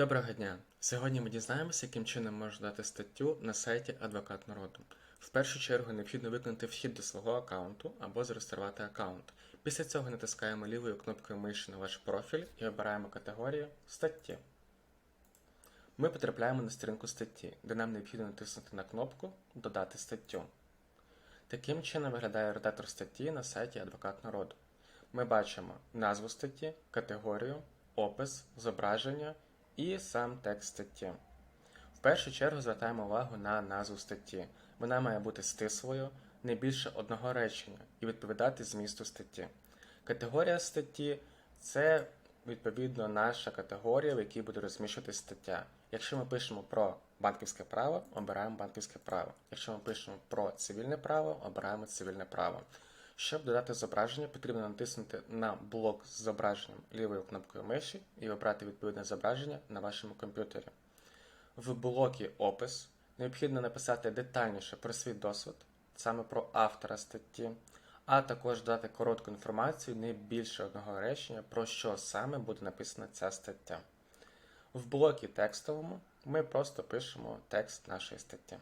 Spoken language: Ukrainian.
Доброго дня! Сьогодні ми дізнаємося, яким чином можна дати статтю на сайті Адвокат народу. В першу чергу необхідно виконати вхід до свого аккаунту або зареєструвати аккаунт. Після цього натискаємо лівою кнопкою миші на ваш профіль і обираємо категорію Статті. Ми потрапляємо на сторінку статті, де нам необхідно натиснути на кнопку Додати статтю. Таким чином виглядає редактор статті на сайті Адвокат народу. Ми бачимо назву статті, категорію, опис, зображення і сам текст статті. В першу чергу звертаємо увагу на назву статті. Вона має бути стислою, не більше одного речення і відповідати змісту статті. Категорія статті це відповідно наша категорія, в якій буде розміщуватись стаття. Якщо ми пишемо про банківське право, обираємо банківське право. Якщо ми пишемо про цивільне право, обираємо цивільне право. Щоб додати зображення, потрібно натиснути на блок з зображенням лівою кнопкою миші і обрати відповідне зображення на вашому комп'ютері. В блокі Опис необхідно написати детальніше про свій досвід, саме про автора статті, а також дати коротку інформацію, не більше одного речення, про що саме буде написана ця стаття. В блокі текстовому ми просто пишемо текст нашої статті.